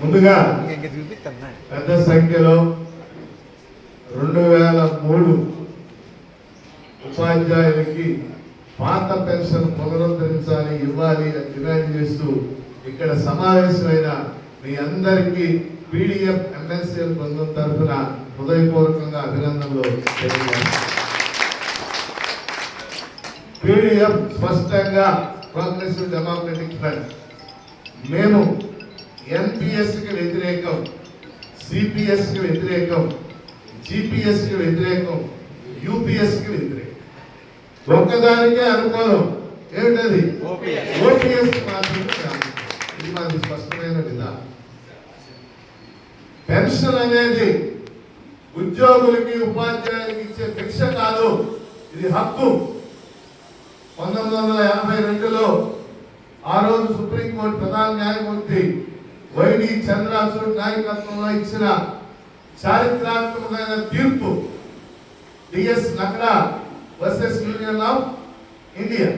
ముందుగా పెద్ద సంఖ్యలో రెండు వేల మూడు ఉపాధ్యాయులకి పాత పెన్షన్ పునరుద్ధరించాలి ఇవ్వాలి అని డిమాండ్ చేస్తూ ఇక్కడ సమావేశమైన మీ అందరికీ పీడిఎఫ్ ఎంఎస్ఎల్ బృందం తరఫున హృదయపూర్వకంగా అభినందనలు పీడిఎఫ్ స్పష్టంగా ప్రోగ్రెసివ్ డెమోక్రటిక్ ఫ్రంట్. మేము ఎన్పిఎస్కి వ్యతిరేకం సిపిఎస్కి వ్యతిరేకం జిపిఎస్కి వ్యతిరేకం యూపీఎస్కి వ్యతిరేకం. ఒక్కదానికే అనుకూలం. ఏమిటది? ఓపీఎస్. మాత్రమే ఇది మాది స్పష్టమైన విధానం పెన్షన్ అనేది ఉద్యోగులకి ఉపాధ్యాయులకి ఇచ్చే భిక్ష కాదు. ఇది హక్కు. పంతొమ్మిది వందల యాభై రెండులో ఆ రోజు సుప్రీంకోర్టు ప్రధాన న్యాయమూర్తి వైడి చంద్రచూడ్ నాయకత్వంలో ఇచ్చిన చారిత్రాత్మకమైన తీర్పు D S Nakada versus union of India.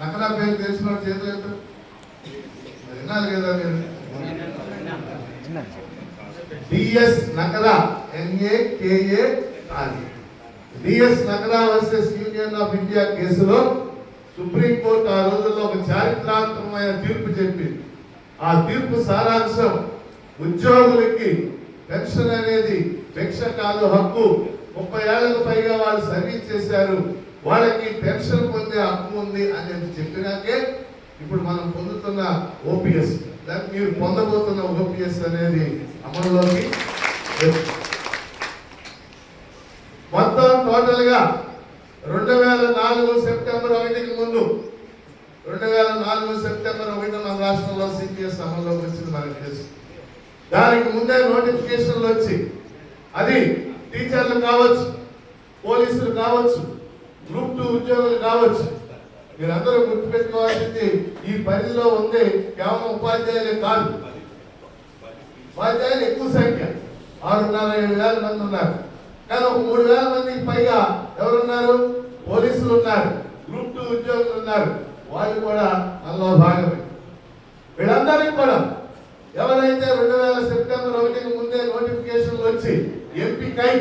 Nakada పేరు తెలిసిన వాడు చేతులు కదా మీరు? D S Nakara N A K A R E D S Nagara versus union of India కేసులో సుప్రీంకోర్టు ఆ రోజుల్లో ఒక చారిత్రాత్మకమైన తీర్పు చెప్పింది. ఆ తీర్పు సారాంశం ఉద్యోగులకి పెన్షన్ అనేది భిక్ష కాదు హక్కు. ముప్పై ఏళ్ళకు పైగా వాళ్ళు సర్వీస్ చేశారు. వాళ్ళకి పెన్షన్ పొందే హక్కు ఉంది అనేది చెప్పినాకే ఇప్పుడు మనం పొందుతున్న ఓపీఎస్. దానికి మీరు పొందబోతున్న ఓపీఎస్ అనేది అమలులోకి మొత్తం టోటల్గా రెండు వేల నాలుగు సెప్టెంబర్ ఒకటికి ముందు రెండు వేల నాలుగు సెప్టెంబర్ ఒకటి మన రాష్ట్రంలో సిపిఎస్ అమల్లోకి వచ్చింది మనకి తెలుసు దానికి ముందే నోటిఫికేషన్లు వచ్చి అది టీచర్లు కావచ్చు పోలీసులు కావచ్చు గ్రూప్ టూ ఉద్యోగులు కావచ్చు మీరందరూ గుర్తుపెట్టుకోవాల్సింది ఈ పరిధిలో ఉంది కేవలం ఉపాధ్యాయులే కాదు. ఉపాధ్యాయులు ఎక్కువ సంఖ్య. ఆరున్నర ఏడు వేల మంది ఉన్నారు. కానీ ఒక మూడు వేల మందికి పైగా ఎవరున్నారు? పోలీసులు ఉన్నారు. గ్రూప్ టూ ఉద్యోగులు ఉన్నారు. వాళ్ళు కూడా మనలో భాగమే. వీళ్ళందరికీ కూడా ఎవరైతే రెండు వేల సెప్టెంబర్ ఒకటికి ముందే నోటిఫికేషన్లు వచ్చి ఎంపికై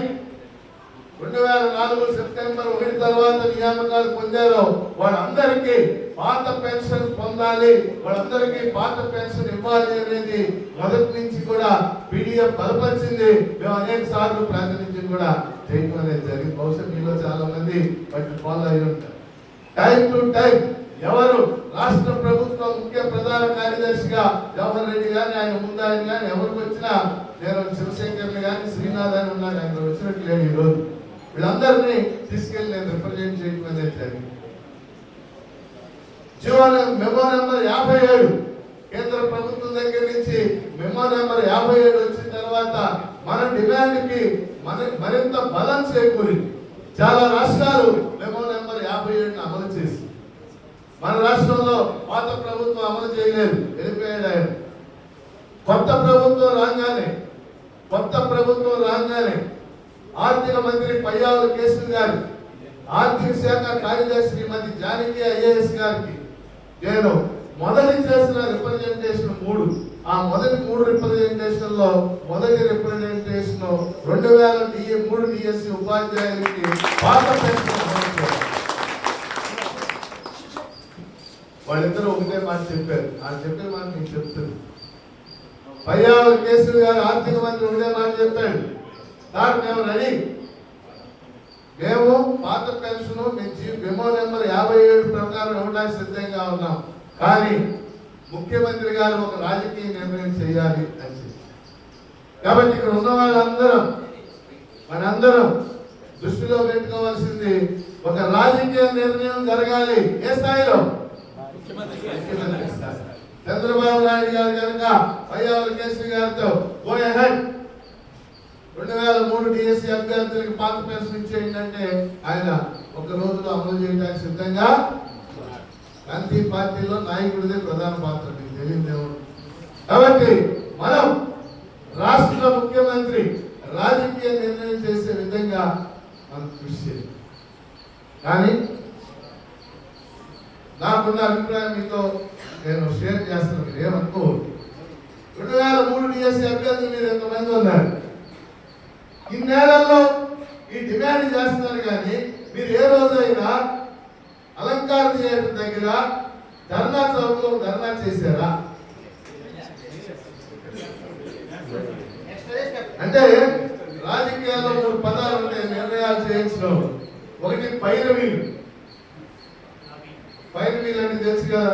రెండు వేల నాలుగు సెప్టెంబర్ ఒకటి తర్వాత నియామకాలు పొందారో వాళ్ళందరికీ పాత పెన్షన్ పొందాలి వాళ్ళందరికీ పాత పెన్షన్ ఇవ్వాలి అనేది మొదటి నుంచి కూడా పీడిఎఫ్ బలపరిచింది. మేము అనేక సార్లు ప్రాతినిధ్యం కూడా చేయడం అనేది జరిగింది. బహుశా మీలో చాలా మంది వాటిని ఫాలో అయి ఉంటారు. టైం టు టైం ఎవరు? రాష్ట్ర ప్రభుత్వ ముఖ్య ప్రధాన కార్యదర్శిగా జవహర్ రెడ్డి గారిని ఆయన ముందు కానీ ఎవరికి వచ్చినా నేను శివశంకర్ని కానీ శ్రీనాథ్ అని ఉన్నాడు ఆయన వచ్చినట్టు లేదు ఈరోజు వీళ్ళందరినీ తీసుకెళ్ళి నేను రిప్రజెంట్ చేయడం అనేది జరిగింది. జీవో మెమో నెంబర్ యాభై ఏడు. కేంద్ర ప్రభుత్వం దగ్గర నుంచి మెమో నెంబర్ యాభై ఏడు వచ్చిన తర్వాత మన డిమాండ్కి మన మరింత బలం చేకూరింది. చాలా రాష్ట్రాలు మెమో నెంబర్ యాభై ఏడుని అమలు చేసి మన రాష్ట్రంలో పాత ప్రభుత్వం అమలు చేయలేదు వెళ్ళిపోయాడు ఆయన కొత్త ప్రభుత్వం రాగానే కొత్త ప్రభుత్వం రాగానే ఆర్థిక మంత్రి పయ్యావుల కేసు గారు ఆర్థిక శాఖ కార్యదర్శి శ్రీమతి జానకి ఐఏఎస్ గారికి నేను మొదటి చేసిన రిప్రజెంటేషన్ మూడు. ఆ మొదటి మూడు రిప్రజెంటేషన్లో మొదటి రిప్రజెంటేషన్ రెండు వేల డిఏ మూడు డిఎస్సి ఉపాధ్యాయులకి పాత పెన్షన్ అమలు చేయాలి. వాళ్ళిద్దరూ ఒకటే మాట చెప్పారు. ఆ చెప్పే మాట నేను చెప్తుంది పయ్యావుల కేసరి గారు ఆర్థిక మంత్రి ఒకటే మాట చెప్పాడు. సార్ మేము రెడీ. మేము పాత పెన్షన్ మేము జీ- మెమో నెంబర్ యాభై ఏడు ప్రకారం ఇవ్వడానికి సిద్ధంగా ఉన్నాం. కానీ ముఖ్యమంత్రి గారు ఒక రాజకీయ నిర్ణయం చేయాలి అని చెప్పి కాబట్టి ఇక్కడ ఉన్న వాళ్ళందరం మనందరం దృష్టిలో పెట్టుకోవాల్సింది ఒక రాజకీయ నిర్ణయం జరగాలి ఏ స్థాయిలో? చంద్రబాబు నాయుడు గారు కనుక పయ్యావుల కేసరి గారితో గో రెండు వేల మూడు డిఎస్సి అభ్యర్థులకు పాత పెన్షన్ ఇచ్చేయంటే ఆయన ఒక రోజులో అమలు చేయడానికి సిద్ధంగా గాంధీ పార్టీలో నాయకుడిదే ప్రధాన పాత్ర. మీకు తెలియదేమో కాబట్టి మనం రాష్ట్ర ముఖ్యమంత్రి రాజకీయ నిర్ణయం చేసే విధంగా మనం కృషి చేయాలి. కానీ నాకున్న అభిప్రాయం మీతో నేను షేర్ చేస్తున్నాను మీరు ఏమనుకోవద్దు చేసే అభ్యర్థులు మీరు ఎంతమంది ఉన్నారు? ఇన్నేళ్ళలో ఈ డిమాండ్ చేస్తున్నారు కానీ మీరు ఏ రోజైనా అలంకార చేయడం దగ్గర ధర్నా చౌక్లో ధర్నా చేశారా? అంటే రాజకీయాల్లో మూడు పదాలు ఉంటాయి నిర్ణయాలు చేయించడం. ఒకటి పైరవీలు పైరవీలు అంటే తెలుసు కదా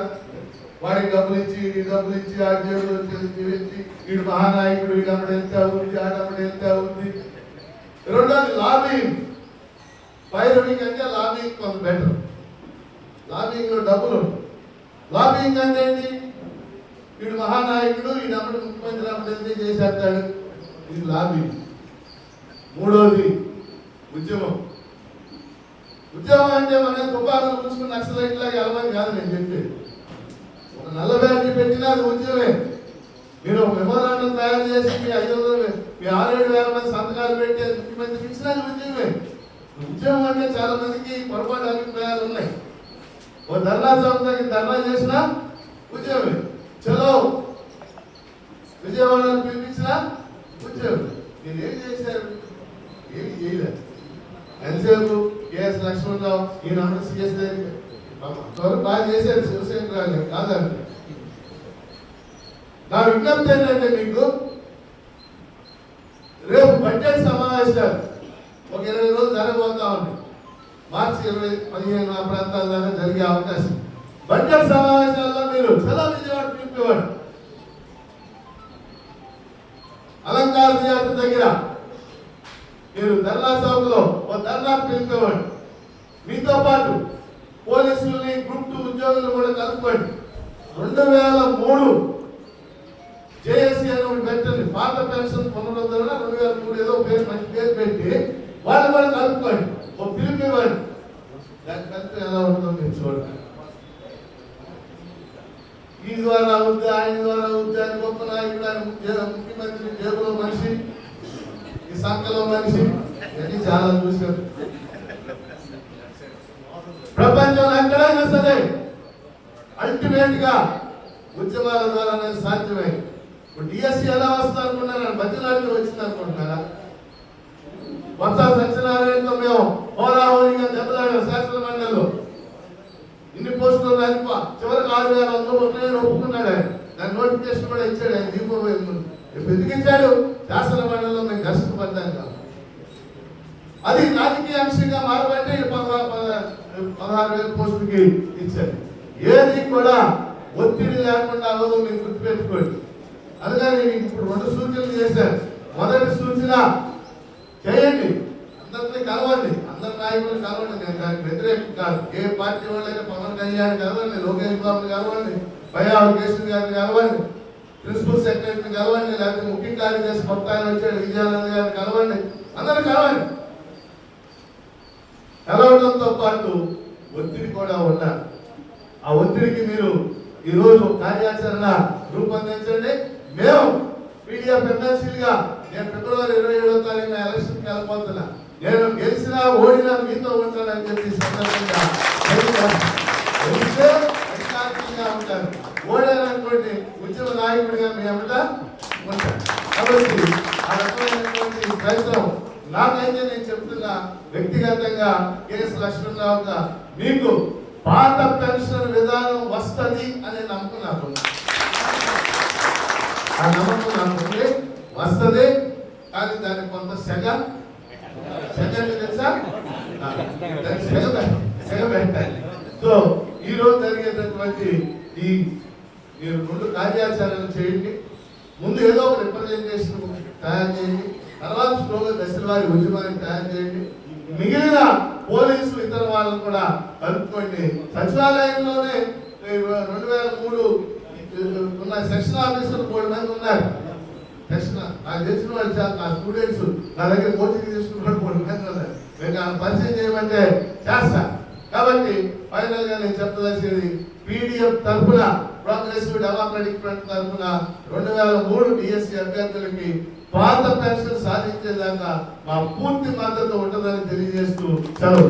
వాడికి డబ్బులు ఇచ్చి ఈ డబ్బులు ఇచ్చి ఆ జేబులు ఇచ్చి వీడు మహానాయకుడు వీడు అప్పుడు వెళ్తా ఉంది అక్కడ వెళ్తా ఉంది. రెండోది లాబింగ్ పైరవింగ్ అంటే లాబింగ్ కొంత బెటర్ లాబింగ్ డబ్బులు. లాబింగ్ అంటే ఏంటి? వీడు మహానాయకుడు వీడు అప్పుడు ముఖ్యమంత్రి అప్పుడు వెళ్తే చేసేస్తాడు? ఇది లాబింగ్ మూడోది ఉద్యమం. ఉద్యమం అంటే మనం తుపాకులు ఉంచుకుని నక్సలైట్ లాగా వెళ్ళమని కాదు నేను చెప్పేది. ఒక నల్ల బ్యాటరీ పెట్టినా అది ఉద్యమే. మీరు ఒక తయారు చేసి మీ ఐదు వందలు మీ ఆరేడు వేల మంది సంతకాలు పెట్టి అది ముఖ్యమంత్రి ఇచ్చినా అది ఉద్యమే ఉద్యమం అంటే చాలా మందికి పొరపాటు అభిప్రాయాలు ఉన్నాయి. ఓ ధర్నా సంస్థకి ధర్నా చేసినా ఉద్యమే చలో. విజయవాడను పిలిపించిన ఉద్యమం నేను ఏం చేశారు? ఏమి చేయలేదు. ఎంతసేపు కేఎస్ లక్ష్మణరావు ఈయన అమలు సిఎస్ బాగా చేశారు శివసేన రాజు కాదండి. నా విజ్ఞప్తి ఏంటంటే మీకు రేపు బడ్జెట్ సమావేశాలు ఒక ఇరవై రోజులు జరగబోతా ఉంది. మార్చి ఇరవై పదిహేను ఆ ప్రాంతాల దాకా జరిగే అవకాశం. బడ్జెట్ సమావేశాల్లో మీరు చాలా విజయవాడ పిలిపేవాడు అలంకార థియేటర్ దగ్గర మీరు ధర్నా చౌక్లో ఒక ధర్నా పిలిపేవాడు మీతో పాటు పోలీసుల్ని గ్రూప్ టూ ఉద్యోగులు కూడా కలుపుకోండి. రెండు వేల మూడు జేఏసీ అని ఒకటి పెట్టండి పాత పెన్షన్ పునరుద్ధరణ రెండు వేల మూడు ఏదో పేరు మంచి పేరు పెట్టి వాళ్ళు కూడా కలుపుకోండి. ఒక పిలుపు ఇవ్వండి. దాని కలిపి ఎలా ఉంటుందో మీరు చూడండి. ఈ ద్వారా అవుద్ది ఆయన ద్వారా అవుద్ది ఆయన గొప్ప నాయకుడు ఆయన ముఖ్య- ముఖ్యమంత్రి జేబులో మనిషి ఈ సంఖలో మనిషి ఇవన్నీ చాలా చూశారు. ప్రపంచంలో ఎక్కడైనా సరే అల్టిమేట్గా ఉద్యమాల ద్వారానే సాధ్యమైంది. ఇప్పుడు డిఎస్సి ఎలా వస్తుంది అనుకున్నారా బతిలాంటి వచ్చింది అనుకుంటున్నారా? కొత్త సత్యనారాయణతో మేము హోరాహోరీగా దెబ్బలాడిన శాసన మండలిలో. ఇన్ని పోస్టులు ఉన్నాయి చివరికి ఆరు వేల వందలు ఉన్నాయని ఒప్పుకున్నాడు ఆయన. దాని నోటిఫికేషన్ కూడా ఇచ్చాడు ఆయన దీపం ఎందుకు ఇచ్చాడు? శాసన మండలిలో మేము ఘర్షణ పడ్డాం కాదు అది రాజకీయ అంశంగా మారబట్టే పదహారు పదహారు వేల పోస్టులకి ఇచ్చారు ఏది కూడా ఒత్తిడి లేకుండా అవ్వదు మీరు గుర్తుపెట్టుకోండి. అందుకని నేను ఇప్పుడు రెండు సూచనలు చేశాను. మొదటి సూచన చేయండి. అందరినీ కలవండి. అందరి నాయకులు కలవండి. నేను దానికి వ్యతిరేకం కాదు. ఏ పార్టీ వాళ్ళైనా పవన్ కళ్యాణ్ కలవండి లోకేష్ బాబుని కలవండి భయావ కేశవ్ గారిని కలవండి ప్రిన్సిపల్ సెక్రటరీని కలవండి లేకపోతే ముఖ్య కార్యదర్శి కొత్త ఆయన వచ్చాడు విజయానంద గారిని కలవండి. అందరూ కలవండి. కలవడంతో పాటు ఒత్తిడి కూడా ఉన్నారు ఆ ఒత్తిడికి మీరు ఈరోజు కార్యాచరణ రూపొందించండి. మేము పీడిఎఫ్ ఎమ్మెల్సీలుగా నేను ఫిబ్రవరి ఇరవై ఏడవ తారీఖున ఎలక్షన్కి వెళ్ళిపోతున్నా నేను గెలిచినా ఓడినా మీతో ఉంటానని చెప్పి సందర్భంగా ఉంటారు గెలిస్తే అధికారికంగా ఉంటాను ఓడాననుకోండి ఉద్యమ నాయకుడిగా మీ అమ్మట ఉంటాను కాబట్టి ఆ రకమైనటువంటి ప్రయత్నం నాకైతే నేను చెప్తున్నా వ్యక్తిగతంగా కేఎస్ లక్ష్మణరావుగా మీకు పాత పెన్షన్ విధానం వస్తుంది అనే నమ్మకం నాకు ఆ నమ్మకం నాకు ఉంది వస్తుంది కానీ దానికి కొంత సెగ సెగ తెలుసా? సెగ సెగ పెట్టాలి. సో ఈ రోజు జరిగేటటువంటి ఈ మీరు ముందు కార్యాచరణ చేయండి. ముందు ఏదో ఒక రిప్రజెంటేషన్ తయారు చేయండి. తర్వాత స్లోగా దశల వారి ఉద్యమాన్ని తయారు చేయండి. మిగిలిన పోలీసులు ఇతర వాళ్ళని కూడా కలుపుకోండి. సచివాలయంలోనే రెండు వేల మూడు ఉన్న సెక్షన్ ఆఫీసర్ మూడు మంది ఉన్నారు. సెక్షన్ నాకు తెలిసిన వాళ్ళు నా స్టూడెంట్స్ నా దగ్గర కోచింగ్ తీసుకున్న మూడు మంది ఉన్నారు. నేను ఆ పరిచయం చేయమంటే చేస్తా. కాబట్టి ఫైనల్గా నేను చెప్పదలిసేది పీడిఎఫ్ తరఫున ప్రోగ్రెసివ్ డెమోక్రటిక్ ఫ్రంట్ తరఫున రెండు వేల మూడు డిఎస్సి అభ్యర్థులకి పాత పెన్షన్ సాధించేదాకా మా పూర్తి మద్దతు ఉంటుందని తెలియజేస్తూ సెలవు.